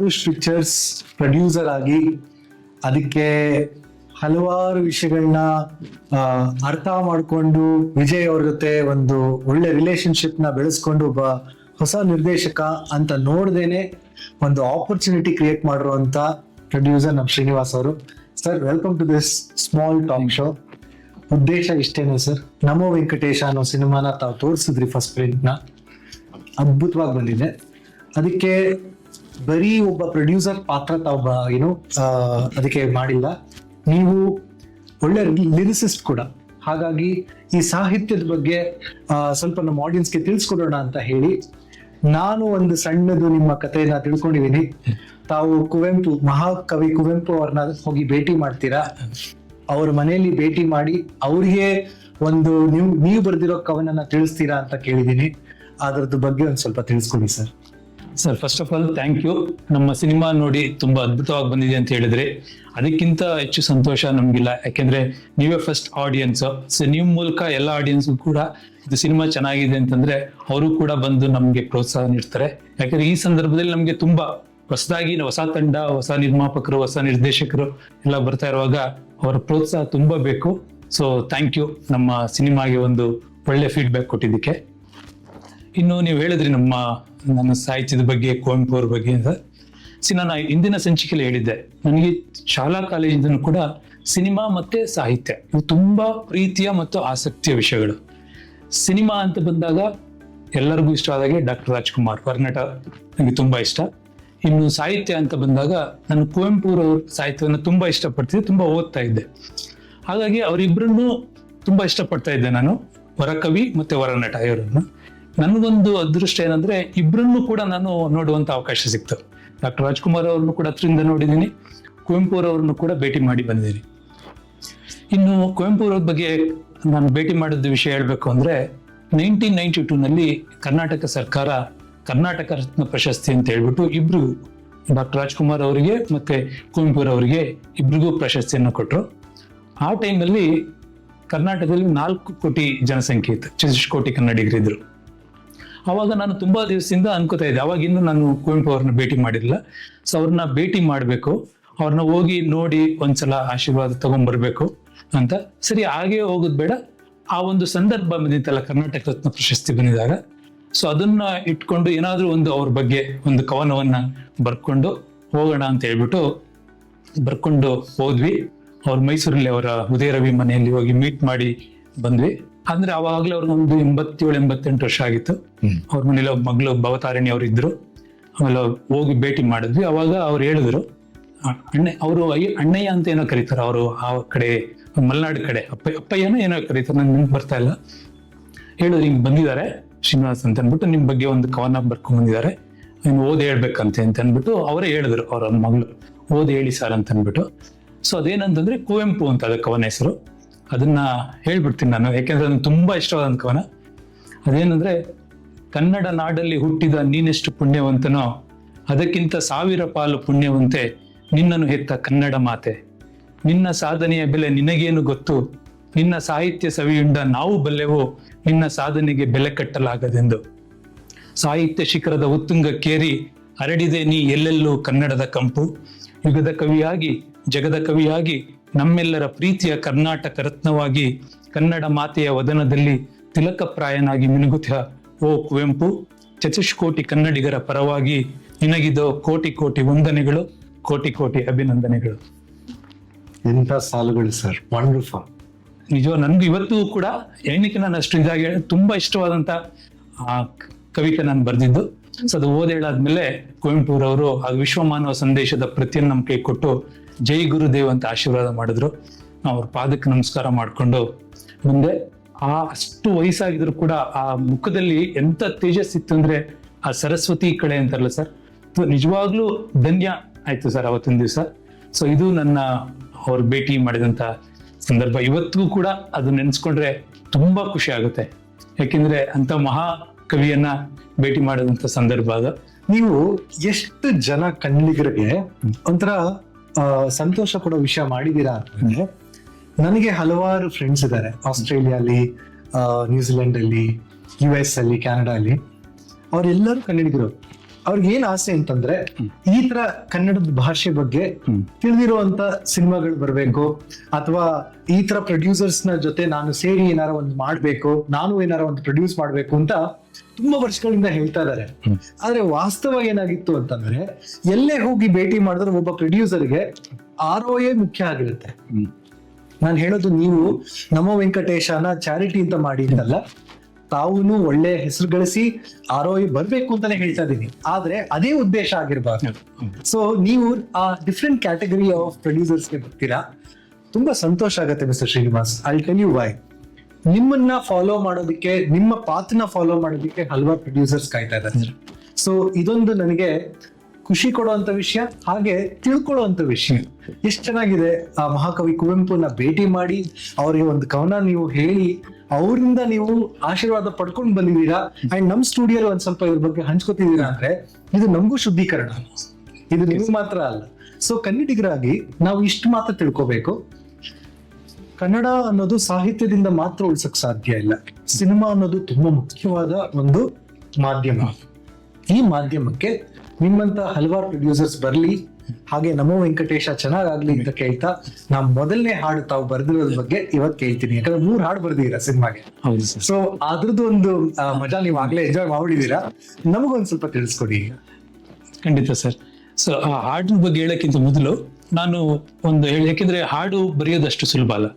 Arush pictures producer ಆಗಿ ಅದಕ್ಕೆ ಹಲವಾರು ವಿಷಯಗಳನ್ನ ಅರ್ಥ ಮಾಡಿಕೊಂಡು ವಿಜಯ್ ಅವ್ರ ಜೊತೆ ಒಂದು ಒಳ್ಳೆ ರಿಲೇಶನ್ಶಿಪ್ನ ಬೆಳೆಸ್ಕೊಂಡು ಒಬ್ಬ ಹೊಸ ನಿರ್ದೇಶಕ ಅಂತ ನೋಡ್ದೇನೆ ಒಂದು ಆಪರ್ಚುನಿಟಿ ಕ್ರಿಯೇಟ್ ಮಾಡಿರುವಂತ ಪ್ರೊಡ್ಯೂಸರ್ ನಮ್ಮ ಶ್ರೀನಿವಾಸ್ ಅವರು. Sir welcome to this small talk show ಉದ್ದೇಶ ಇಷ್ಟೇನೆ ಸರ್ ನಮೋ ವೆಂಕಟೇಶ ಅನ್ನೋ ಸಿನಿಮಾನ ತಾವು ತೋರಿಸಿದ್ರಿ ಫಸ್ಟ್ ಪ್ರಿಂಟ್ನ. ಅದ್ಭುತವಾಗಿ ಬಂದಿದೆ. ಅದಕ್ಕೆ ಬರೀ ಒಬ್ಬ ಪ್ರೊಡ್ಯೂಸರ್ ಪಾತ್ರ ತಾವು ಏನು ಅದಕ್ಕೆ ಮಾಡಿಲ್ಲ. ನೀವು ಒಳ್ಳೆ ಲಿರಿಸಿಸ್ಟ್ ಕೂಡ. ಹಾಗಾಗಿ ಈ ಸಾಹಿತ್ಯದ ಬಗ್ಗೆ ಸ್ವಲ್ಪ ನಮ್ಮ ಆಡಿಯನ್ಸ್ಗೆ ತಿಳಿಸ್ಕೊಡೋಣ ಅಂತ ಹೇಳಿ ನಾನು ಒಂದು ಸಣ್ಣದು ನಿಮ್ಮ ಕಥೆಯನ್ನ ತಿಳ್ಕೊಂಡಿದ್ದೀನಿ. ತಾವು ಕುವೆಂಪು, ಮಹಾಕವಿ ಕುವೆಂಪು ಅವ್ರನ್ನ ಹೋಗಿ ಭೇಟಿ ಮಾಡ್ತೀರಾ? ಅವ್ರ ಮನೆಯಲ್ಲಿ ಭೇಟಿ ಮಾಡಿ ಅವ್ರಿಗೆ ಒಂದು ನೀವು ನೀವು ಬರೆದಿರೋ ಕವನನ್ನ ತಿಳಿಸ್ತೀರಾ ಅಂತ ಕೇಳಿದ್ದೀನಿ. ಅದರದ್ದು ಬಗ್ಗೆ ಒಂದು ಸ್ವಲ್ಪ ತಿಳಿಸ್ಕೊಡಿ sir. Sir first of all thank you ನಮ್ಮ ಸಿನಿಮಾ ನೋಡಿ ತುಂಬಾ ಅದ್ಭುತವಾಗಿ ಬಂದಿದೆ ಅಂತ ಹೇಳಿದ್ರೆ, ಅದಕ್ಕಿಂತ ಹೆಚ್ಚು ಸಂತೋಷ ನಮ್ಗಿಲ್ಲ. ಯಾಕೆಂದ್ರೆ ನೀವೇ ಫಸ್ಟ್ ಆಡಿಯನ್ಸ್ ಸೊ ನಿಮ್ಮ ಮೂಲಕ ಎಲ್ಲ ಆಡಿಯನ್ಸ್ ಕೂಡ ಇದು ಸಿನಿಮಾ ಚೆನ್ನಾಗಿದೆ ಅಂತಂದ್ರೆ ಅವರು ಕೂಡ ಬಂದು ನಮ್ಗೆ ಪ್ರೋತ್ಸಾಹ ನೀಡ್ತಾರೆ. ಯಾಕಂದ್ರೆ ಈ ಸಂದರ್ಭದಲ್ಲಿ ನಮ್ಗೆ ತುಂಬಾ ಹೊಸದಾಗಿ ಹೊಸ ತಂಡ, ಹೊಸ ನಿರ್ಮಾಪಕರು, ಹೊಸ ನಿರ್ದೇಶಕರು ಎಲ್ಲ ಬರ್ತಾ ಇರುವಾಗ ಅವರ ಪ್ರೋತ್ಸಾಹ ತುಂಬಾ ಬೇಕು. ಸೊ ಥ್ಯಾಂಕ್ ಯು ನಮ್ಮ ಸಿನಿಮಾಗೆ ಒಂದು ಒಳ್ಳೆ ಫೀಡ್ಬ್ಯಾಕ್ ಕೊಟ್ಟಿದ್ದಕ್ಕೆ. ಇನ್ನು ನೀವು ಹೇಳಿದ್ರಿ ನಮ್ಮ, ನನ್ನ ಸಾಹಿತ್ಯದ ಬಗ್ಗೆ ಕುವೆಂಪು ಅವ್ರ ಬಗ್ಗೆ ಅಂತ. ಸಿ, ನಾನು ಇಂದಿನ ಸಂಚಿಕೆಯಲ್ಲಿ ಹೇಳಿದ್ದೆ. ನನಗೆ ಶಾಲಾ ಕಾಲೇಜಿಂದ ಕೂಡ ಸಿನಿಮಾ ಮತ್ತೆ ಸಾಹಿತ್ಯ, ಇವು ತುಂಬಾ ಪ್ರೀತಿಯ ಮತ್ತು ಆಸಕ್ತಿಯ ವಿಷಯಗಳು. ಸಿನಿಮಾ ಅಂತ ಬಂದಾಗ ಎಲ್ಲರಿಗೂ ಇಷ್ಟ ಆದಾಗೆ ಡಾಕ್ಟರ್ ರಾಜ್ಕುಮಾರ್ ವರ್ನಟ ನನಗೆ ತುಂಬಾ ಇಷ್ಟ. ಇನ್ನು ಸಾಹಿತ್ಯ ಅಂತ ಬಂದಾಗ ನಾನು ಕುವೆಂಪುರವ್ರ ಸಾಹಿತ್ಯವನ್ನು ತುಂಬಾ ಇಷ್ಟಪಡ್ತಿದ್ದೆ, ತುಂಬಾ ಓದ್ತಾ ಇದ್ದೆ. ಹಾಗಾಗಿ ಅವರಿಬ್ಬರನ್ನು ತುಂಬಾ ಇಷ್ಟಪಡ್ತಾ ಇದ್ದೆ ನಾನು. ವರಕವಿ ಮತ್ತೆ ವರನಟ, ಇವರನ್ನು. ನನಗೊಂದು ಅದೃಷ್ಟ ಏನಂದ್ರೆ ಇಬ್ಬರನ್ನು ಕೂಡ ನಾನು ನೋಡುವಂತ ಅವಕಾಶ ಸಿಕ್ತು. ಡಾಕ್ಟರ್ ರಾಜ್ಕುಮಾರ್ ಅವ್ರನ್ನು ಕೂಡ ಹತ್ರದಿಂದ ನೋಡಿದ್ದೀನಿ. ಕುವೆಂಪು ಕೂಡ ಭೇಟಿ ಮಾಡಿ ಬಂದಿದ್ದೀನಿ. ಇನ್ನು ಕುವೆಂಪು ಬಗ್ಗೆ ನಾನು ಭೇಟಿ ಮಾಡಿದ ವಿಷಯ ಹೇಳಬೇಕು ಅಂದ್ರೆ ನೈನ್ಟೀನ್ ನೈನ್ಟಿ ಟೂನಲ್ಲಿ ಕರ್ನಾಟಕ ಸರ್ಕಾರ ಕರ್ನಾಟಕ ರತ್ನ ಪ್ರಶಸ್ತಿ ಅಂತ ಹೇಳ್ಬಿಟ್ಟು ಇಬ್ರು ಡಾಕ್ಟರ್ ರಾಜ್ಕುಮಾರ್ ಅವರಿಗೆ ಮತ್ತೆ ಕುವೆಂಪು ಅವರಿಗೆ ಇಬ್ರಿಗೂ ಪ್ರಶಸ್ತಿಯನ್ನು ಕೊಟ್ಟರು ಆ ಟೈಮಲ್ಲಿ ಕರ್ನಾಟಕದಲ್ಲಿ ನಾಲ್ಕು ಕೋಟಿ ಜನಸಂಖ್ಯೆ ಇತ್ತು. ಕೋಟಿ ಕನ್ನಡಿಗರಿದ್ರು. ಅವಾಗ ನಾನು ತುಂಬಾ ದಿವಸದಿಂದ ಅನ್ಕೋತಾ ಇದ್ದೆ. ಅವಾಗ ಇನ್ನು ನಾನು ಕುವೆಂಪು ಅವ್ರನ್ನ ಭೇಟಿ ಮಾಡಿರಲಿಲ್ಲ. ಸೊ ಅವ್ರನ್ನ ಭೇಟಿ ಮಾಡಬೇಕು. ಅವ್ರನ್ನ ಹೋಗಿ ನೋಡಿ ಒಂದ್ಸಲ ಆಶೀರ್ವಾದ ತಗೊಂಡ್ಬರ್ಬೇಕು ಅಂತ. ಸರಿ, ಹಾಗೆ ಹೋಗೋದು ಬೇಡ. ಆ ಒಂದು ಸಂದರ್ಭ ಬಂದಿತ್ತಲ್ಲ, ಕರ್ನಾಟಕ ರತ್ನ ಪ್ರಶಸ್ತಿ ಬಂದಿದಾಗ. ಸೊ ಅದನ್ನ ಇಟ್ಕೊಂಡು ಏನಾದ್ರೂ ಒಂದು ಅವ್ರ ಬಗ್ಗೆ ಒಂದು ಕವನವನ್ನ ಬರ್ಕೊಂಡು ಹೋಗೋಣ ಅಂತ ಹೇಳ್ಬಿಟ್ಟು ಬರ್ಕೊಂಡು ಹೋದ್ವಿ. ಅವ್ರ ಮೈಸೂರಲ್ಲಿ ಅವರ ಉದಯ ರವಿ ಮನೆಯಲ್ಲಿ ಹೋಗಿ ಮೀಟ್ ಮಾಡಿ ಬಂದ್ವಿ. ಅಂದ್ರೆ ಅವಾಗಲೇ ಅವ್ರಿಗೆ ಒಂದು ಎಂಬತ್ತೇಳು ಎಂಬತ್ತೆಂಟು ವರ್ಷ ಆಗಿತ್ತು. ಅವ್ರ ಮನೇಲಿ ಒಬ್ಬ ಮಗಳು ಭವತಾರಿಣಿ ಅವ್ರು ಇದ್ರು ಆಮೇಲೆ ಹೋಗಿ ಭೇಟಿ ಮಾಡಿದ್ವಿ. ಅವಾಗ ಅವ್ರು ಹೇಳಿದ್ರು ಅಣ್ಣ ಅವರು ಅಣ್ಣಯ್ಯ ಅಂತ ಏನೋ ಕರೀತಾರೆ. ಅವರು ಆ ಕಡೆ ಮಲೆನಾಡು ಕಡೆ ಅಪ್ಪ ಅಪ್ಪಯ್ಯನೋ ಏನೋ ಕರೀತಾರೆ. ನನ್ಗೆ ನೆನ್ಪು ಬರ್ತಾ ಇಲ್ಲ. ಹೇಳಿದ್ರು ಹಿಂಗೆ ಬಂದಿದ್ದಾರೆ ಶ್ರೀನಿವಾಸ್ ಅಂತ ಅಂದ್ಬಿಟ್ಟು ನಿಮ್ಮ ಬಗ್ಗೆ ಒಂದು ಕವನ ಬರ್ಕೊಂಡ್ ಬಂದಿದ್ದಾರೆ. ನೀನು ಓದಿ ಹೇಳ್ಬೇಕಂತೆ ಅಂತ ಅಂದ್ಬಿಟ್ಟು ಅವರೇ ಹೇಳಿದ್ರು ಅವ್ರ ಮಗಳು. ಓದಿ ಹೇಳಿ ಸರ್ ಅಂತ ಅಂದ್ಬಿಟ್ಟು. ಸೊ ಅದೇನಂತಂದ್ರೆ ಕುವೆಂಪು ಅಂತ ಅದ ಕವನ ಹೆಸರು. ಅದನ್ನ ಹೇಳ್ಬಿಡ್ತೀನಿ ನಾನು, ಯಾಕೆಂದ್ರೆ ನನಗೆ ತುಂಬಾ ಇಷ್ಟವಾದ ಕವನ. ಅದೇನಂದ್ರೆ, ಕನ್ನಡ ನಾಡಲ್ಲಿ ಹುಟ್ಟಿದ ನೀನೆಷ್ಟು ಪುಣ್ಯವಂತನೋ, ಅದಕ್ಕಿಂತ ಸಾವಿರ ಪಾಲು ಪುಣ್ಯವಂತೆ ನಿನ್ನನ್ನು ಹೆತ್ತ ಕನ್ನಡ ಮಾತೆ. ನಿನ್ನ ಸಾಧನೆಯ ಬೆಲೆ ನಿನಗೇನು ಗೊತ್ತು? ನಿನ್ನ ಸಾಹಿತ್ಯ ಸವಿಯುಂಡ ನಾವು ಬಲ್ಲೆವು, ನಿನ್ನ ಸಾಧನೆಗೆ ಬೆಲೆ ಕಟ್ಟಲಾಗದೆಂದು. ಸಾಹಿತ್ಯ ಶಿಖರದ ಉತ್ತುಂಗಕ್ಕೇರಿ ಹರಡಿದೆ ನೀ ಎಲ್ಲೆಲ್ಲೂ ಕನ್ನಡದ ಕಂಪು. ಯುಗದ ಕವಿಯಾಗಿ, ಜಗದ ಕವಿಯಾಗಿ ನಮ್ಮೆಲ್ಲರ ಪ್ರೀತಿಯ ಕರ್ನಾಟಕ ರತ್ನವಾಗಿ ಕನ್ನಡ ಮಾತೆಯ ವದನದಲ್ಲಿ ತಿಲಕಪ್ರಾಯನಾಗಿ ಮಿನುಗುತ್ತ ಓ ಕುವೆಂಪು ಚತುಷ್ಕೋಟಿ ಕನ್ನಡಿಗರ ಪರವಾಗಿ ನಿನಗಿದೋ ಕೋಟಿ ಕೋಟಿ ವಂದನೆಗಳು ಕೋಟಿ ಕೋಟಿ ಅಭಿನಂದನೆಗಳು. ಎಂಥ ಸಾಲುಗಳು ಸರ್? ವಂಡರ್ಫುಲ್ ನಿಜ ನನ್ಗೆ ಇವತ್ತು ಕೂಡ ಏನಕ್ಕೆ ನಾನು ಅಷ್ಟು ಇದಾಗಿ ತುಂಬಾ ಇಷ್ಟವಾದಂತ ಆ ಕವಿತೆ ನಾನು ಬರೆದಿದ್ದು. ಸೊ ಅದು ಓದೇಳಾದ್ಮೇಲೆ ಕುವೆಂಪುರವರು ಆ ವಿಶ್ವಮಾನವ ಸಂದೇಶದ ಪ್ರತಿಯನ್ನು ಕೊಟ್ಟು ಜೈ ಗುರುದೇವ್ ಅಂತ ಆಶೀರ್ವಾದ ಮಾಡಿದ್ರು. ಅವ್ರ ಪಾದಕ್ಕೆ ನಮಸ್ಕಾರ ಮಾಡಿಕೊಂಡು ಮುಂದೆ ಆ ಅಷ್ಟು ವಯಸ್ಸಾಗಿದ್ರು ಕೂಡ ಆ ಮುಖದಲ್ಲಿ ಎಂತ ತೇಜಸ್ ಇತ್ತು ಅಂದ್ರೆ ಆ ಸರಸ್ವತಿ ಕಳೆ ಅಂತಾರಲ್ಲ ಸರ್ ನಿಜವಾಗ್ಲೂ ಧನ್ಯ ಆಯ್ತು ಸರ್ ಅವತ್ತಿನ ದಿವಸ. ಸೊ ಇದು ನನ್ನ ಅವ್ರ ಭೇಟಿ ಮಾಡಿದಂತ ಸಂದರ್ಭ. ಇವತ್ತಿಗೂ ಕೂಡ ಅದು ನೆನೆಸ್ಕೊಂಡ್ರೆ ತುಂಬಾ ಖುಷಿ ಆಗುತ್ತೆ. ಯಾಕೆಂದ್ರೆ ಅಂತ ಮಹಾ ಕವಿಯನ್ನ ಭೇಟಿ ಮಾಡಿದಂತ ಸಂದರ್ಭ ಅದು. ನೀವು ಎಷ್ಟು ಜನ ಕಣ್ಣಿಗರಿಗೆ ಒಂಥರ ಸಂತೋಷ ಕೊಡೋ ವಿಷಯ ಮಾಡಿದೀರಾ ಅಂತಂದ್ರೆ ನನಗೆ ಹಲವಾರು ಫ್ರೆಂಡ್ಸ್ ಇದ್ದಾರೆ. ಆಸ್ಟ್ರೇಲಿಯಾಲಿ ನ್ಯೂಜಿಲೆಂಡ್ ಅಲ್ಲಿ ಯು ಎಸ್ ಅಲ್ಲಿ ಕ್ಯಾನಡಾ ಅಲ್ಲಿ. ಅವರೆಲ್ಲರೂ ಕನ್ನಡಿಗರು. ಅವ್ರಿಗೆ ಏನ್ ಆಸೆ ಅಂತಂದ್ರೆ ಈ ತರ ಕನ್ನಡದ ಭಾಷೆ ಬಗ್ಗೆ. ತಿಳಿದಿರುವಂತ ಸಿನಿಮಾಗಳು ಬರಬೇಕು ಅಥವಾ ಈ ತರ ಪ್ರೊಡ್ಯೂಸರ್ಸ್ನ ಜೊತೆ ನಾನು ಸೇರಿ ಏನಾರ ಒಂದು ಮಾಡ್ಬೇಕು ನಾನು ಏನಾರ ಒಂದು ಪ್ರೊಡ್ಯೂಸ್ ಮಾಡ್ಬೇಕು ಅಂತ ತುಂಬಾ ವರ್ಷಗಳಿಂದ ಹೇಳ್ತಾ ಇದಾರೆ. ಆದ್ರೆ ವಾಸ್ತವ ಏನಾಗಿತ್ತು ಅಂತಂದ್ರೆ ಎಲ್ಲೇ ಹೋಗಿ ಭೇಟಿ ಮಾಡಿದ್ರೆ ಒಬ್ಬ ಪ್ರೊಡ್ಯೂಸರ್ಗೆ ಆರ್ ಒ ಎ ಮುಖ್ಯ ಆಗಿರುತ್ತೆ. ನಾನು ಹೇಳೋದು ನೀವು ನಮ್ಮ ವೆಂಕಟೇಶನ ಚಾರಿಟಿ ಅಂತ ಮಾಡಿ ಅಂತಲ್ಲ ತಾವು ಒಳ್ಳೆ ಹೆಸರು ಗಳಿಸಿ ಎ ಬರ್ಬೇಕು ಅಂತಾನೆ ಹೇಳ್ತಾ ಇದ್ದೀನಿ ಆದ್ರೆ ಅದೇ ಉದ್ದೇಶ ಆಗಿರ್ಬಾರ್ದು. ಸೊ ನೀವು ಆ ಡಿಫ್ರೆಂಟ್ ಕ್ಯಾಟಗರಿ ಆಫ್ ಪ್ರೊಡ್ಯೂಸರ್ಸ್ಗೆ ಬರ್ತೀರಾ. ತುಂಬಾ ಸಂತೋಷ ಆಗುತ್ತೆ mister Srinivas. I tell you why ನಿಮ್ಮನ್ನ ಫಾಲೋ ಮಾಡೋದಕ್ಕೆ ನಿಮ್ಮ ಪಾತ್ನ ಫಾಲೋ ಮಾಡೋದಕ್ಕೆ ಹಲವಾರು ಪ್ರೊಡ್ಯೂಸರ್ಸ್ ಕಾಯ್ತಾ ಇದ್ದಾರೆ. ಸೊ ಇದೊಂದು ನನಗೆ ಖುಷಿ ಕೊಡುವಂತ ವಿಷಯ ಹಾಗೆ ತಿಳ್ಕೊಳ್ಳುವಂತ ವಿಷಯ. ಎಷ್ಟು ಚೆನ್ನಾಗಿದೆ ಆ ಮಹಾಕವಿ ಕುವೆಂಪುನ ಭೇಟಿ ಮಾಡಿ ಅವರಿಗೆ ಒಂದು ಕವನ ನೀವು ಹೇಳಿ ಅವರಿಂದ ನೀವು ಆಶೀರ್ವಾದ ಪಡ್ಕೊಂಡು ಬಂದಿದ್ದೀರಾ? ಅಂಡ್ ನಮ್ ಸ್ಟುಡಿಯೋ ಒಂದ್ ಸ್ವಲ್ಪ ಇದ್ರ ಬಗ್ಗೆ ಹಂಚ್ಕೋತಿದ್ದೀರಾ ಅಂದ್ರೆ ಇದು ನಮಗೂ ಶುದ್ಧೀಕರಣ. ಇದು ನಿಮ್ಗೆ ಮಾತ್ರ ಅಲ್ಲ. ಸೊ ಕನ್ನಡಿಗರಾಗಿ ನಾವು ಇಷ್ಟು ಮಾತ್ರ ತಿಳ್ಕೋಬೇಕು. ಕನ್ನಡ ಅನ್ನೋದು ಸಾಹಿತ್ಯದಿಂದ ಮಾತ್ರ ಉಳಿಸಕ್ ಸಾಧ್ಯ ಇಲ್ಲ. ಸಿನಿಮಾ ಅನ್ನೋದು ತುಂಬಾ ಮುಖ್ಯವಾದ ಒಂದು ಮಾಧ್ಯಮ. ಈ ಮಾಧ್ಯಮಕ್ಕೆ ನಿಮ್ಮಂತ ಹಲವಾರು ಪ್ರೊಡ್ಯೂಸರ್ಸ್ ಬರ್ಲಿ ಹಾಗೆ ನಮೋ ವೆಂಕಟೇಶ ಚೆನ್ನಾಗಾಗ್ಲಿ ಅಂತ ಕೇಳ್ತಾ ನಾ ಮೊದಲನೇ ಹಾಡು ತಾವು ಬರ್ದಿರೋದ್ರ ಬಗ್ಗೆ ಇವತ್ತು ಕೇಳ್ತೀನಿ. ಯಾಕಂದ್ರೆ ಮೂರ್ ಹಾಡು ಬರ್ದಿದ್ದೀರಾ ಸಿನಿಮಾಗೆ. ಸೊ ಅದ್ರದ್ದು ಒಂದು ಮಜಾ ನೀವು ಆಗ್ಲೇ ಎಂಜಾಯ್ ಮಾಡ್ಬಿಟ್ಟಿದ್ದೀರಾ. ನಮಗೊಂದ್ ಸ್ವಲ್ಪ ತಿಳಿಸ್ಕೊಡಿ. ಈಗ ಖಂಡಿತ ಸರ್. ಸೊ ಆ ಹಾಡಿನ ಬಗ್ಗೆ ಹೇಳಕ್ಕಿಂತ ಮೊದಲು ನಾನು ಒಂದು ಹೇಳಿ, ಯಾಕೆಂದ್ರೆ ಹಾಡು ಬರೆಯೋದಷ್ಟು ಸುಲಭ ಅಲ್ಲ.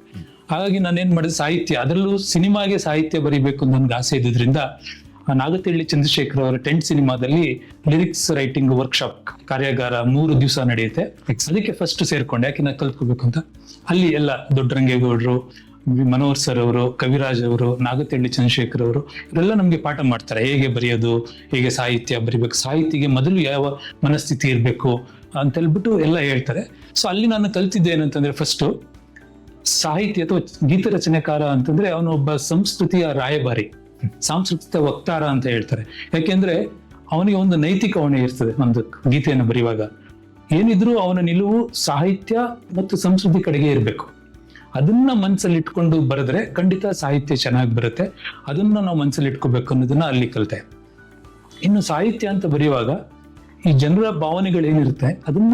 ಹಾಗಾಗಿ ನಾನು ಏನ್ ಮಾಡಿದೆ, ಸಾಹಿತ್ಯ, ಅದರಲ್ಲೂ ಸಿನಿಮಾಗೆ ಸಾಹಿತ್ಯ ಬರಿಬೇಕು ಅಂತ ನನ್ಗೆ ಆಸೆ ಇದ್ದಿದ್ರಿಂದ ನಾಗತಿಹಳ್ಳಿ ಚಂದ್ರಶೇಖರ್ ಅವರ ಟೆಂಟ್ ಸಿನಿಮಾದಲ್ಲಿ ಲಿರಿಕ್ಸ್ ರೈಟಿಂಗ್ ವರ್ಕ್ಶಾಪ್ ಕಾರ್ಯಾಗಾರ ಮೂರು ದಿವಸ ನಡೆಯುತ್ತೆ. ಅದಕ್ಕೆ ಫಸ್ಟ್ ಸೇರ್ಕೊಂಡೆ, ಯಾಕೆ ನಾನು ಕಲ್ತ್ಕೋಬೇಕು ಅಂತ? ಅಲ್ಲಿ ಎಲ್ಲ ದೊಡ್ಡರಂಗೇಗೌಡರು ರಂಗೇಗೌಡರು ಮನೋಹರ್ ಸರ್ ಅವರು, ಕವಿರಾಜ್ ಅವರು ನಾಗತಿಹಳ್ಳಿ ಚಂದ್ರಶೇಖರ್ ಅವರು, ಇವರೆಲ್ಲ ನಮಗೆ ಪಾಠ ಮಾಡ್ತಾರೆ. ಹೇಗೆ ಬರೆಯೋದು, ಹೇಗೆ ಸಾಹಿತ್ಯ ಬರಿಬೇಕು, ಸಾಹಿತ್ಯಗೆ ಮೊದಲು ಯಾವ ಮನಸ್ಥಿತಿ ಇರಬೇಕು ಅಂತ ಹೇಳ್ಬಿಟ್ಟು ಎಲ್ಲ ಹೇಳ್ತಾರೆ. ಸೊ ಅಲ್ಲಿ ನಾನು ಕಲ್ತಿದ್ದೆ ಏನಂತಂದ್ರೆ ಫಸ್ಟ್ ಸಾಹಿತ್ಯ ಅಥವಾ ಗೀತ ರಚನೆಕಾರ ಅಂತಂದ್ರೆ ಅವನು ಒಬ್ಬ ಸಂಸ್ಕೃತಿಯ ರಾಯಭಾರಿ, ಸಾಂಸ್ಕೃತಿಕ ವಕ್ತಾರ ಅಂತ ಹೇಳ್ತಾರೆ. ಯಾಕೆಂದ್ರೆ ಅವನಿಗೆ ಒಂದು ನೈತಿಕ ಹೊಣೆ ಇರ್ತದೆ ಒಂದು ಗೀತೆಯನ್ನು ಬರೆಯುವಾಗ. ಏನಿದ್ರು ಅವನ ನಿಲುವು ಸಾಹಿತ್ಯ ಮತ್ತು ಸಂಸ್ಕೃತಿ ಕಡೆಗೆ ಇರಬೇಕು. ಅದನ್ನ ಮನಸ್ಸಲ್ಲಿ ಇಟ್ಕೊಂಡು ಬರೆದ್ರೆ ಖಂಡಿತ ಸಾಹಿತ್ಯ ಚೆನ್ನಾಗಿ ಬರುತ್ತೆ. ಅದನ್ನ ನಾವು ಮನಸ್ಸಲ್ಲಿ ಇಟ್ಕೋಬೇಕು ಅನ್ನೋದನ್ನ ಅಲ್ಲಿ ಕಲಿತೆ. ಇನ್ನು ಸಾಹಿತ್ಯ ಅಂತ ಬರೆಯುವಾಗ ಈ ಜನರ ಭಾವನೆಗಳೇನಿರುತ್ತೆ, ಅದನ್ನ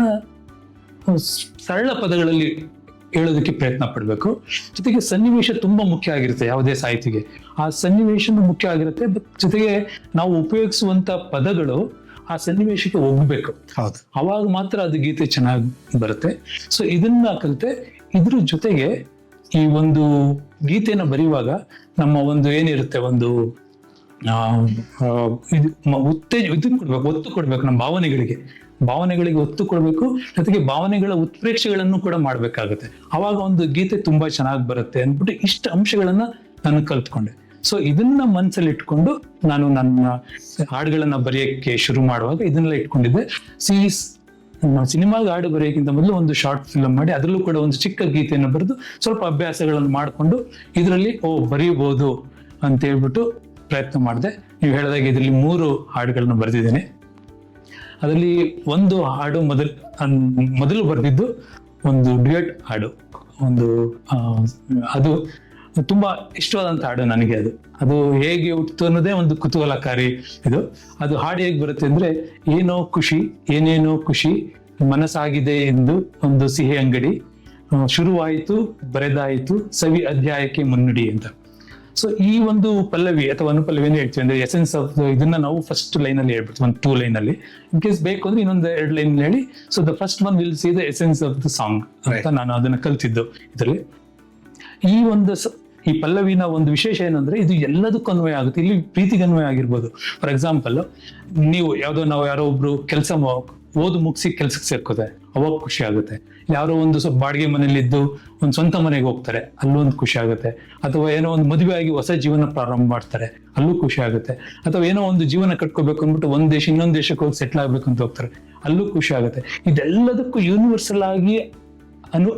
ಸರಳ ಪದಗಳಲ್ಲಿ ಹೇಳೋದಕ್ಕೆ ಪ್ರಯತ್ನ ಪಡಬೇಕು. ಜೊತೆಗೆ ಸನ್ನಿವೇಶ ತುಂಬಾ ಮುಖ್ಯ ಆಗಿರುತ್ತೆ ಯಾವುದೇ ಸಾಹಿತಿಗೆ. ಆ ಸನ್ನಿವೇಶನೂ ಮುಖ್ಯ ಆಗಿರುತ್ತೆ. ಜೊತೆಗೆ ನಾವು ಉಪಯೋಗಿಸುವಂತ ಪದಗಳು ಆ ಸನ್ನಿವೇಶಕ್ಕೆ ಒಗ್ಬೇಕು ಹೌದು. ಅವಾಗ ಮಾತ್ರ ಅದು ಗೀತೆ ಚೆನ್ನಾಗಿ ಬರುತ್ತೆ. ಸೊ ಇದನ್ನ ಕಲಿತೆ. ಇದ್ರ ಜೊತೆಗೆ ಈ ಒಂದು ಗೀತೆನ ಬರೆಯುವಾಗ ನಮ್ಮ ಒಂದು ಏನಿರುತ್ತೆ ಒಂದು ಉತ್ತೇಜ ಇದನ್ನ ಕೊಡ್ಬೇಕು ಒತ್ತು ಕೊಡ್ಬೇಕು ನಮ್ಮ ಭಾವನೆಗಳಿಗೆ. ಭಾವನೆಗಳಿಗೆ ಒತ್ತು ಕೊಡಬೇಕು, ಜೊತೆಗೆ ಭಾವನೆಗಳ ಉತ್ಪ್ರೇಕ್ಷೆಗಳನ್ನು ಕೂಡ ಮಾಡಬೇಕಾಗುತ್ತೆ. ಅವಾಗ ಒಂದು ಗೀತೆ ತುಂಬಾ ಚೆನ್ನಾಗಿ ಬರುತ್ತೆ ಅಂದ್ಬಿಟ್ಟು ಇಷ್ಟ ಅಂಶಗಳನ್ನ ನಾನು ಕಲ್ತ್ಕೊಂಡೆ. ಸೊ ಇದನ್ನ ಮನಸ್ಸಲ್ಲಿ ಇಟ್ಕೊಂಡು ನಾನು ನನ್ನ ಹಾಡುಗಳನ್ನ ಬರೆಯಕ್ಕೆ ಶುರು ಮಾಡುವಾಗ ಇದನ್ನೆಲ್ಲ ಇಟ್ಕೊಂಡಿದ್ದೆ. ಸೀಸ್ ಸಿನಿಮಾಗ ಹಾಡು ಬರೆಯೋಕ್ಕಿಂತ ಮೊದಲು ಒಂದು ಶಾರ್ಟ್ ಫಿಲಮ್ ಮಾಡಿ ಅದರಲ್ಲೂ ಕೂಡ ಒಂದು ಚಿಕ್ಕ ಗೀತೆಯನ್ನು ಬರೆದು ಸ್ವಲ್ಪ ಅಭ್ಯಾಸಗಳನ್ನು ಮಾಡಿಕೊಂಡು ಇದರಲ್ಲಿ, ಓ ಬರೀಬಹುದು ಅಂತ ಹೇಳ್ಬಿಟ್ಟು ಪ್ರಯತ್ನ ಮಾಡಿದೆ. ನೀವು ಹೇಳಿದಾಗ ಇದರಲ್ಲಿ ಮೂರು ಹಾಡುಗಳನ್ನು ಬರೆದಿದ್ದೇನೆ. ಅದರಲ್ಲಿ ಒಂದು ಹಾಡು ಮೊದಲು ಮೊದಲು ಬರೆದಿದ್ದು ಒಂದು ಡ್ಯೂಯಟ್ ಹಾಡು. ಒಂದು ಅದು ತುಂಬಾ ಇಷ್ಟವಾದಂತ ಹಾಡು ನನಗೆ ಅದು. ಅದು ಹೇಗೆ ಹುಟ್ಟಿತು ಅನ್ನೋದೇ ಒಂದು ಕುತೂಹಲಕಾರಿ ಇದು. ಅದು ಹಾಡು ಹೇಗೆ ಬರುತ್ತೆ ಅಂದ್ರೆ, ಏನೋ ಖುಷಿ, ಏನೇನೋ ಖುಷಿ, ಮನಸ್ಸಾಗಿದೆ ಎಂದು ಒಂದು ಸಿಹಿ ಅಂಗಡಿ ಶುರುವಾಯಿತು, ಬರೆದಾಯಿತು, ಸವಿ ಅಧ್ಯಾಯಕ್ಕೆ ಮುನ್ನುಡಿ ಅಂತ. ಸೊ ಈ ಒಂದು ಪಲ್ಲವಿ ಅಥವಾ ಅನುಪಲ್ಲವಿ ಏನು ಹೇಳ್ತೀವಿ ಅಂದ್ರೆ ಎಸೆನ್ಸ್ ಆಫ್ ಇದನ್ನ ನಾವು ಫಸ್ಟ್ ಲೈನ್ ಅಲ್ಲಿ ಹೇಳ್ಬಿಡ್ತೀವಿ ಒಂದು ಟೂ ಲೈನ್ ಅಲ್ಲಿ. ಇನ್ ಕೇಸ್ ಬೇಕು ಅಂದ್ರೆ ಇನ್ನೊಂದು ಎರಡು ಲೈನ್ ಹೇಳಿ. So the first one will see the essence of the song ಅಂತ. ನಾನು ಅದನ್ನ ಕಲ್ತಿದ್ದು ಇದರಲ್ಲಿ. ಈ ಒಂದು ಈ ಪಲ್ಲವಿನ ಒಂದು ವಿಶೇಷ ಏನಂದ್ರೆ ಇದು ಎಲ್ಲದಕ್ಕೂ ಅನ್ವಯ ಆಗುತ್ತೆ. ಇಲ್ಲಿ ಪ್ರೀತಿಗೆ ಅನ್ವಯ ಆಗಿರ್ಬೋದು. ಫಾರ್ ಎಕ್ಸಾಂಪಲ್ ನೀವು ಯಾವ್ದೋ ನಾವು ಯಾರೋ ಒಬ್ರು ಕೆಲಸ ಓದು ಮುಗಿಸಿ ಕೆಲ್ಸಕ್ಕೆ ಸೇರ್ಕೋತಾರೆ. ಅವಾಗ ಖುಷಿ ಆಗುತ್ತೆ. ಯಾರೋ ಒಂದು ಸ್ವಲ್ಪ ಬಾಡಿಗೆ ಮನೇಲಿದ್ದು ಒಂದು ಸ್ವಂತ ಮನೆಗೆ ಹೋಗ್ತಾರೆ. ಅಲ್ಲೂ ಒಂದು ಖುಷಿ ಆಗುತ್ತೆ. ಅಥವಾ ಏನೋ ಒಂದು ಮದುವೆ ಆಗಿ ಹೊಸ ಜೀವನ ಪ್ರಾರಂಭ ಮಾಡ್ತಾರೆ. ಅಲ್ಲೂ ಖುಷಿ ಆಗುತ್ತೆ. ಅಥವಾ ಏನೋ ಒಂದು ಜೀವನ ಕಟ್ಕೋಬೇಕು ಅಂದ್ಬಿಟ್ಟು ಒಂದ್ ದೇಶ, ಇನ್ನೊಂದು ದೇಶಕ್ಕೆ ಹೋಗಿ ಸೆಟ್ಲ್ ಆಗ್ಬೇಕು ಅಂತ ಹೋಗ್ತಾರೆ. ಅಲ್ಲೂ ಖುಷಿ ಆಗುತ್ತೆ. ಇದೆಲ್ಲದಕ್ಕೂ ಯೂನಿವರ್ಸಲ್ ಆಗಿ ಅನು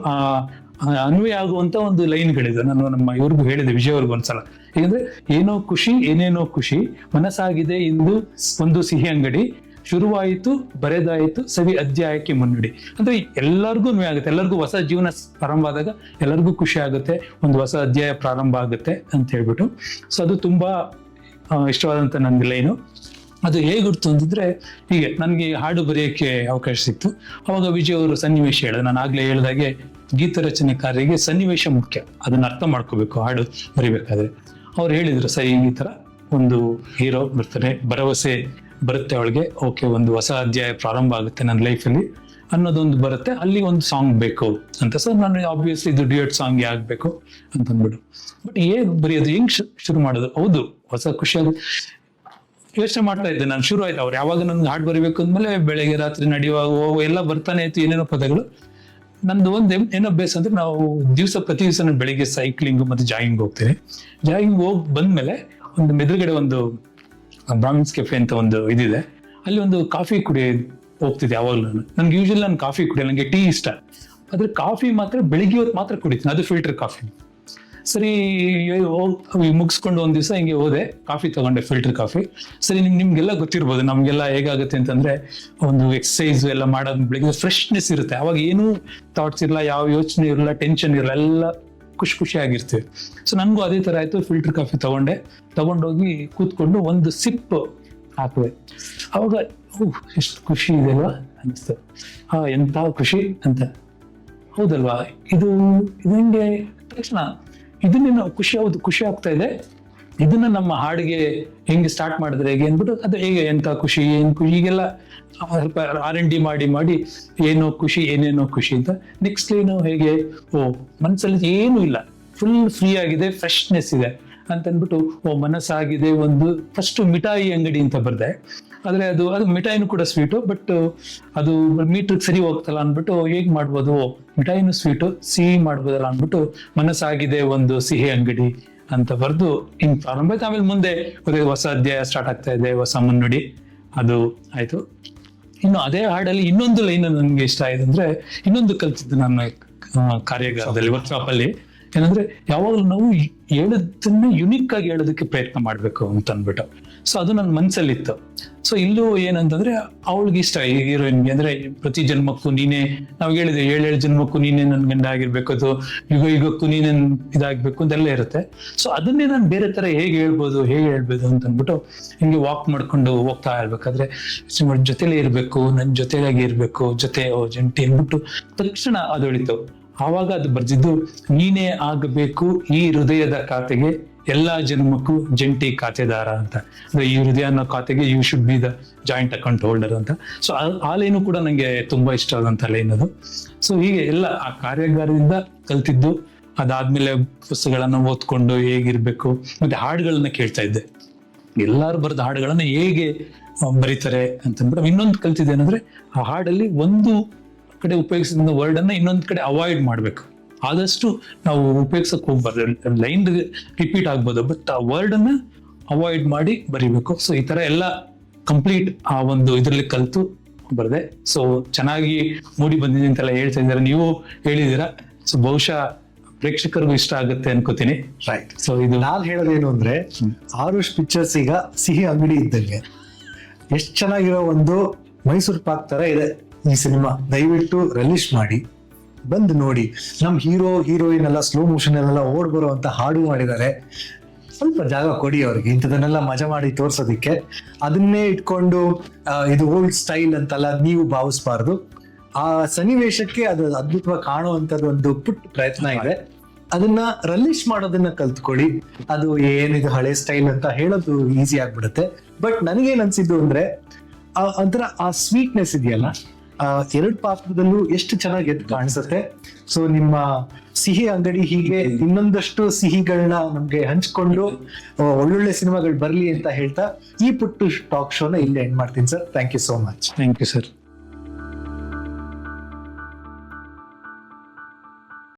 ಅನ್ವಯ ಆಗುವಂತ ಒಂದು ಲೈನ್ಗಳಿದೆ. ನಾನು ನಮ್ಮ ಇವ್ರಿಗೂ ಹೇಳಿದೆ ವಿಜಯ್ ಅವ್ರಿಗೂ ಒಂದ್ಸಲ. ಯಾಕಂದ್ರೆ ಏನೋ ಖುಷಿ, ಏನೇನೋ ಖುಷಿ ಮನಸ್ಸಾಗಿದೆ ಇಂದು ಒಂದು ಸಿಹಿ ಅಂಗಡಿ. ಶುರುವಾಯಿತು, ಬರೆದಾಯಿತು, ಸವಿ ಅಧ್ಯಾಯಕ್ಕೆ ಮುನ್ನುಡಿ. ಅಂದ್ರೆ ಎಲ್ಲರಿಗೂ ಆಗುತ್ತೆ. ಎಲ್ಲರಿಗೂ ಹೊಸ ಜೀವನ ಪ್ರಾರಂಭ ಆದಾಗ ಎಲ್ಲರಿಗೂ ಖುಷಿ ಆಗುತ್ತೆ, ಒಂದು ಹೊಸ ಅಧ್ಯಾಯ ಪ್ರಾರಂಭ ಆಗುತ್ತೆ ಅಂತ ಹೇಳ್ಬಿಟ್ಟು. ಸೊ ಅದು ತುಂಬಾ ಇಷ್ಟವಾದಂತ ನನ್ನ ಲೈನು ಅದು ಹೇಗಿರ್ತು ಅಂತಂದ್ರೆ ಹೀಗೆ ನನಗೆ ಹಾಡು ಬರೆಯೋಕ್ಕೆ ಅವಕಾಶ ಸಿಕ್ತು. ಅವಾಗ ವಿಜಯ್ ಅವರು ಸನ್ನಿವೇಶ ಹೇಳಿದ್ರು. ನಾನು ಆಗ್ಲೇ ಹೇಳಿದಾಗೆ ಗೀತ ರಚನೆಕಾರರಿಗೆ ಸನ್ನಿವೇಶ ಮುಖ್ಯ. ಅದನ್ನ ಅರ್ಥ ಮಾಡ್ಕೋಬೇಕು ಹಾಡು ಬರಿಬೇಕಾದ್ರೆ. ಅವ್ರು ಹೇಳಿದ್ರು ಸರಿ ಈ ತರ ಒಂದು ಹೀರೋ ಬರ್ತಾರೆ ಭರವಸೆ ಬರುತ್ತೆ ಅವಳಿಗೆ, ಓಕೆ, ಒಂದು ಹೊಸ ಅಧ್ಯಾಯ ಪ್ರಾರಂಭ ಆಗುತ್ತೆ ನನ್ನ ಲೈಫಲ್ಲಿ ಅನ್ನೋದೊಂದು ಬರುತ್ತೆ, ಅಲ್ಲಿ ಒಂದು ಸಾಂಗ್ ಬೇಕು ಅಂತ. ಸರ್ ನಾನು ಆಬ್ವಿಯಸ್ಲಿ ಇದು ಡಿಯೋಟ್ ಸಾಂಗ್ ಆಗಬೇಕು ಅಂತ ಅಂದ್ಬಿಟ್ಟು ಬಟ್ ಹೇಗ್ ಬರೆಯೋದು? ಹೆಂಗ್ ಶುರು ಮಾಡೋದು? ಹೌದು, ಹೊಸ ಖುಷಿಯಾಗಿ ಯೋಚನೆ ಮಾಡ್ತಾ ಇದ್ದೆ ನಾನು, ಶುರು ಆಯ್ತು. ಅವ್ರು ಯಾವಾಗ ನನ್ಗೆ ಹಾಡು ಬರಿಬೇಕು ಅಂದ್ಮೇಲೆ ಬೆಳಗ್ಗೆ ರಾತ್ರಿ ನಡೆಯುವಾಗ ಎಲ್ಲ ಬರ್ತಾನೆ ಇತ್ತು, ಏನೇನೋ ಪದಗಳು. ನಂದು ಒಂದು ಏನ್- ಏನೋ ಬೇಸ್ ಅಂದ್ರೆ ನಾವು ದಿವಸ ಪ್ರತಿ ದಿವಸ ನಾನು ಬೆಳಿಗ್ಗೆ ಸೈಕ್ಲಿಂಗ್ ಮತ್ತೆ ಜಾಗಿಂಗ್ ಹೋಗ್ತೀನಿ. ಜಾಗಿಂಗ್ ಹೋಗಿ ಬಂದ್ಮೇಲೆ ಒಂದು ಮೆದುರುಗಡೆ ಒಂದು ಬ್ರಾಹ್ಮಿನ್ಸ್ ಕೆಫೆ ಅಂತ ಒಂದು ಇದಿದೆ. ಅಲ್ಲಿ ಒಂದು ಕಾಫಿ ಕುಡಿ ಹೋಗ್ತಿದ್ದೆ ಯಾವಾಗಲೂ ನಾನು. ನನ್ಗೆ ಯೂಶಲಿ ನಾನು ಕಾಫಿ ಕುಡಿಯಲ್ಲ ನನಗೆ ಟೀ ಇಷ್ಟ. ಆದ್ರೆ ಕಾಫಿ ಮಾತ್ರ ಬೆಳಿಗ್ಗೆ ಹೊತ್ತು ಮಾತ್ರ ಕುಡಿತೀನಿ, ಅದು ಫಿಲ್ಟರ್ ಕಾಫಿ ಸರಿ ಮುಗಿಸ್ಕೊಂಡು ಒಂದು ದಿವಸ ಹಿಂಗೆ ಹೋದೆ ಕಾಫಿ ತಗೊಂಡೆ ಫಿಲ್ಟರ್ ಕಾಫಿ ಸರಿ, ನಿಮ್ ನಿಮ್ಗೆಲ್ಲ ಗೊತ್ತಿರ್ಬೋದು, ನಮಗೆಲ್ಲ ಹೇಗಾಗುತ್ತೆ ಅಂತಂದ್ರೆ ಒಂದು ಎಕ್ಸಸೈಸ್ ಎಲ್ಲ ಮಾಡೋದ್ ಬೆಳಿಗ್ಗೆ ಫ್ರೆಶ್ನೆಸ್ ಇರುತ್ತೆ. ಅವಾಗ ಏನೂ ಥಾಟ್ಸ್ ಇರಲ್ಲ, ಯಾವ ಯೋಚನೆ ಇರಲ್ಲ ಟೆನ್ಷನ್ ಇರಲ್ಲ, ಎಲ್ಲ ಖುಷಿ ಖುಷಿಯಾಗಿರ್ತೀವಿ ಸೊ ನನಗೂ ಅದೇ ತರ ಆಯಿತು. ಫಿಲ್ಟರ್ ಕಾಫಿ ತಗೊಂಡೆ. ತಗೊಂಡೋಗಿ ಕೂತ್ಕೊಂಡು ಒಂದು ಸಿಪ್ ಹಾಕಿದೆ. ಅವಾಗ ಎಷ್ಟು ಖುಷಿ ಇದೆ ಅಲ್ವಾ ಅನಿಸ್ತು ಹಾ ಎಂತ ಖುಷಿ ಅಂತ. ಹೌದಲ್ವಾ? ಇದು ಇದು ಹಿಂಗೆ? ತಕ್ಷಣ ಇದನ್ನೇ ನಾವು ಖುಷಿ, ಹೌದು, ಖುಷಿ ಆಗ್ತಾ ಇದೆ. ಇದನ್ನ ನಮ್ಮ ಹಾಡಿಗೆ ಹೆಂಗೆ ಸ್ಟಾರ್ಟ್ ಮಾಡಿದ್ರೆ ಹೇಗೆ ಅಂದ್ಬಿಟ್ಟು ಅದು ಹೇಗೆ ಎಂತ ಖುಷಿ, ಏನ್ ಖುಷಿ ಈಗೆಲ್ಲ ಸ್ವಲ್ಪ ಆರ್ ಎನ್ ಡಿ ಮಾಡಿ ಮಾಡಿ ಏನೋ ಖುಷಿ, ಏನೇನೋ ಖುಷಿ ಅಂತ ನೆಕ್ಸ್ಟ್ ಏನು ಹೇಗೆ? ಓ ಮನಸ್ಸಲ್ಲಿ ಏನೂ ಇಲ್ಲ. ಫುಲ್ ಫ್ರೀ ಆಗಿದೆ ಫ್ರೆಶ್ನೆಸ್ ಇದೆ ಅಂತ ಅಂದ್ಬಿಟ್ಟು, ಓ, ಮನಸ್ಸಾಗಿದೆ ಒಂದು ಫಸ್ಟ್ ಮಿಠಾಯಿ ಅಂಗಡಿ ಅಂತ ಬರ್ದೆ. ಆದ್ರೆ ಅದು ಅದು ಮಿಠಾಯಿನೂ ಕೂಡ ಸ್ವೀಟು ಬಟ್ ಅದು ಮೀಟ್ರಿಗೆ ಸರಿ ಹೋಗ್ತಲ್ಲ ಅಂದ್ಬಿಟ್ಟು ಹೇಗ್ ಮಾಡ್ಬೋದು? ಮಿಠಾಯಿನೂ ಸ್ವೀಟು ಸಿಹಿ ಮಾಡ್ಬೋದಲ್ಲ ಅಂದ್ಬಿಟ್ಟು ಮನಸ್ಸಾಗಿದೆ ಒಂದು ಸಿಹಿ ಅಂಗಡಿ. ಅಂತ ಬರೆದು ಹಿಂಗ್ ಪ್ರಾರಂಭ ಆಯ್ತು. ಆಮೇಲೆ ಮುಂದೆ ಒಂದು ಹೊಸ ಅಧ್ಯಾಯ ಸ್ಟಾರ್ಟ್ ಆಗ್ತಾ ಇದೆ ಹೊಸ ಮುನ್ನುಡಿ. ಅದು ಆಯ್ತು. ಇನ್ನು ಅದೇ ಹಾಡಲ್ಲಿ ಇನ್ನೊಂದು ಲೈನ್ ನನಗೆ ಇಷ್ಟ ಆಯ್ತು ಅಂದ್ರೆ ಇನ್ನೊಂದು ಕಲ್ತಿದ್ದು ನಾನು ಆ, ಕಾರ್ಯಾಗಾರದಲ್ಲಿ ವರ್ಕ್ಶಾಪ್ ಅಲ್ಲಿ. ಏನಂದ್ರೆ ಯಾವಾಗಲೂ ನಾವು ಹೇಳೋದನ್ನ ಯುನಿಕ್ ಆಗಿ ಹೇಳೋದಕ್ಕೆ ಪ್ರಯತ್ನ ಮಾಡ್ಬೇಕು ಅಂತ ಅಂದ್ಬಿಟ್ಟು. ಸೊ ಅದು ನನ್ನ ಮನಸ್ಸಲ್ಲಿತ್ತು ಸೊ ಇಲ್ಲೂ ಏನಂತಂದ್ರೆ, ಅವಳಿಗೆ ಇಷ್ಟ. ಹೀರೋಯಿನ್ಗೆ ಅಂದ್ರೆ, ಪ್ರತಿ ಜನ್ಮಕ್ಕೂ ನೀನೇ, ನಾವು ಹೇಳಿದೆ, ಏಳೇಳು ಜನ್ಮಕ್ಕೂ ನೀನೇ ನನ್ನ ಗಂಡ ಆಗಿರ್ಬೇಕು, ಅದು ಯುಗ ಯುಗಕ್ಕೂ ನೀನೇ ಇದಾಗಬೇಕು ಅಂತೆಲ್ಲ ಇರುತ್ತೆ. ಸೊ ಅದನ್ನೇ ನಾನು ಬೇರೆ ತರ ಹೇಗೆ ಹೇಳ್ಬೋದು ಹೇಗೆ ಹೇಳ್ಬೋದು ಅಂತ ಅಂದ್ಬಿಟ್ಟು ಹಿಂಗೆ ವಾಕ್ ಮಾಡ್ಕೊಂಡು ಹೋಗ್ತಾ ಇರ್ಬೇಕಾದ್ರೆ ಜೊತೆಲೇ ಇರ್ಬೇಕು ನನ್ನ ಜೊತೆಗಾಗಿ ಇರ್ಬೇಕು, ಜೊತೆ ಜಂಟಿ ಅಂದ್ಬಿಟ್ಟು ತಕ್ಷಣ ಅದು ಹೊಳಿತು ಆವಾಗ ಅದು ಬರೆದಿದ್ದು, ನೀನೇ ಆಗಬೇಕು ಈ ಹೃದಯದ ಖಾತೆಗೆ, ಎಲ್ಲಾ ಜನ್ಮಕ್ಕೂ ಜಂಟಿ ಖಾತೆದಾರ ಅಂತ. ಅಂದ್ರೆ ಈ ಹೃದಯ ಅನ್ನೋ ಖಾತೆಗೆ you should be the joint account holder ಅಂತ. ಸೊ ಆ ಲೈನು ಕೂಡ ನಂಗೆ ತುಂಬಾ ಇಷ್ಟ ಆದಂತ ಲೈನ್ ಅದು. ಸೊ ಹೀಗೆ ಎಲ್ಲ ಆ ಕಾರ್ಯಾಗಾರದಿಂದ ಕಲ್ತಿದ್ದು, ಅದಾದ್ಮೇಲೆ ಪುಸ್ತಕಗಳನ್ನ ಓದ್ಕೊಂಡು ಹೇಗಿರ್ಬೇಕು, ಮತ್ತೆ ಹಾಡುಗಳನ್ನ ಕೇಳ್ತಾ ಇದ್ದೆ. ಎಲ್ಲಾರು ಬರೆದ ಹಾಡುಗಳನ್ನ ಹೇಗೆ ಬರೀತಾರೆ ಅಂತಂದ್ಬಿಟ್ಟು ಇನ್ನೊಂದು ಕಲ್ತಿದ್ದೆ ಏನಂದ್ರೆ, ಆ ಹಾಡಲ್ಲಿ ಒಂದು ಕಡೆ ಉಪಯೋಗಿಸಿದ ವರ್ಡ್ ಅನ್ನ ಇನ್ನೊಂದು ಕಡೆ ಅವಾಯ್ಡ್ ಮಾಡಬೇಕು. ಆದಷ್ಟು ನಾವು ಉಪಯೋಗಿಸಕ್ ಹೋಗ್ಬಾರ್ದು. ಲೈನ್ ರಿಪೀಟ್ ಆಗ್ಬೋದು ಬಟ್ ಆ ವರ್ಡ್ ಅನ್ನ ಅವಾಯ್ಡ್ ಮಾಡಿ ಬರಿಬೇಕು. ಸೊ ಈ ತರ ಎಲ್ಲ ಕಂಪ್ಲೀಟ್ ಆ ಒಂದು ಇದರಲ್ಲಿ ಕಲ್ತು ಬರದೆ. ಸೊ ಚೆನ್ನಾಗಿ ಮೂಡಿ ಬಂದಿದೆ ಅಂತೆಲ್ಲ ಹೇಳ್ತಾ ಇದ್ದಾರೆ. ನೀವು ಹೇಳಿದ್ದೀರಾ? ಸೊ ಬಹುಶಃ ಪ್ರೇಕ್ಷಕರಿಗೂ ಇಷ್ಟ ಆಗುತ್ತೆ ಅನ್ಕೋತೀನಿ. ರೈಟ್ ಸೊ ಇದು ನಾನು ಹೇಳೋದೇನು ಅಂದ್ರೆ ಆರುಷ್ ಪಿಕ್ಚರ್ಸ್ ಈಗ ಸಿಹಿ ಅಂಗಡಿ ಇದ್ದಂಗೆ. ಎಷ್ಟು ಚೆನ್ನಾಗಿರೋ ಒಂದು ಮೈಸೂರು ಪಾಕ್ ತರ ಇದೆ. ಈ ಸಿನಿಮಾ ದಯವಿಟ್ಟು ರಿಲೀಸ್ ಮಾಡಿ, ಬಂದು ನೋಡಿ. ನಮ್ಮ ಹೀರೋ ಹೀರೋಯಿನ್ ಎಲ್ಲ ಸ್ಲೋ ಮೋಷನ್ ಎಲ್ಲ ಓಡ್ ಬರುವಂತ ಹಾಡು ಮಾಡಿದ್ದಾರೆ. ಸ್ವಲ್ಪ ಜಾಗ ಕೊಡಿ ಅವ್ರಿಗೆ, ಇಂಥದನ್ನೆಲ್ಲ ಮಜಾ ಮಾಡಿ ತೋರ್ಸೋದಿಕ್ಕೆ. ಅದನ್ನೇ ಇಟ್ಕೊಂಡು ಇದು ಓಲ್ಡ್ ಸ್ಟೈಲ್ ಅಂತೆಲ್ಲ, ನೀವು ಭಾವಿಸ್ಬಾರ್ದು. ಆ ಸನ್ನಿವೇಶಕ್ಕೆ ಅದು ಅದ್ಭುತವಾಗಿ ಕಾಣುವಂತದ್ದು ಒಂದು ಪುಟ್ಟ ಪ್ರಯತ್ನ ಇದೆ. ಅದನ್ನ ರಿಲೀಸ್ ಮಾಡೋದನ್ನ ಕಲ್ತ್ಕೊಳ್ಳಿ. ಅದು ಏನಿದು ಹಳೆ ಸ್ಟೈಲ್ ಅಂತ ಹೇಳೋದು ಈಸಿ ಆಗ್ಬಿಡುತ್ತೆ. ಬಟ್ ನನಗೇನ್ ಅನ್ಸಿದ್ದು ಅಂದ್ರೆ ಅದರ ಆ ಸ್ವೀಟ್ನೆಸ್ ಇದೆಯಲ್ಲ? ಎರಡು ಪಾತ್ರದಲ್ಲೂ ಎಷ್ಟು ಚೆನ್ನಾಗಿ ಎದ್ದು ಕಾಣಿಸುತ್ತೆ. ಸೊ ನಿಮ್ಮ ಸಿಹಿ ಅಂಗಡಿ ಹೀಗೆ ಇನ್ನೊಂದಷ್ಟು ಸಿಹಿಗಳನ್ನ ನಮ್ಗೆ ಹಂಚ್ಕೊಂಡು ಒಳ್ಳೊಳ್ಳೆ ಸಿನಿಮಾಗಳು ಬರ್ಲಿ ಅಂತ ಹೇಳ್ತಾ ಈ ಪುಟ್ಟು ಟಾಕ್ ಶೋನ ಇಲ್ಲಿ ಎಂಡ್ ಮಾಡ್ತೀನಿ sir thank you so much thank you sir